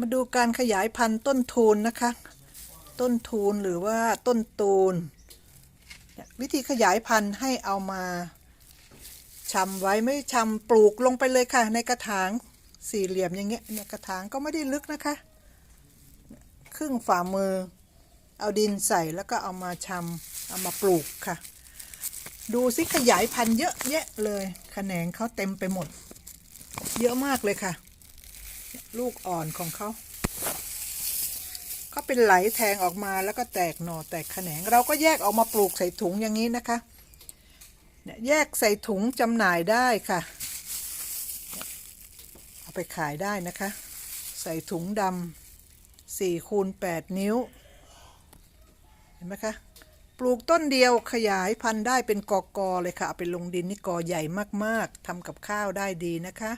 มาดูการขยายพันธุ์ต้นทูนนะคะ ต้นทูนหรือว่าต้นตูน วิธีขยายพันธุ์ให้เอามาชำไว้ไม่ชำปลูกลงไปเลยค่ะ ในกระถางสี่เหลี่ยมอย่างเงี้ยเนี่ยกระถางก็ไม่ได้ลึกนะคะ ครึ่งฝ่ามือ เอาดินใส่แล้วก็เอามาชำเอามาปลูกค่ะ ดูสิขยายพันธุ์เยอะแยะเลยแขนงเขาเต็มไปหมด เยอะมากเลยค่ะ ลูกอ่อนของเขาเขาเป็นไหลแทงออกมาแล้วก็แตกหน่อแตกแขนง เราก็แยกออกมาปลูกใส่ถุงอย่างนี้นะคะเนี่ยแยกใส่ถุงจำหน่ายได้ค่ะเนี่ยเอาไปขายได้นะคะ ใส่ถุงดำสี่คูณแปดนิ้ว เห็นไหมคะ ปลูกต้นเดียวขยายพันธุ์ได้เป็นกอกอเลยค่ะ เอาไปลงดินนี่กอใหญ่มากๆทำกับข้าวได้ดีนะคะ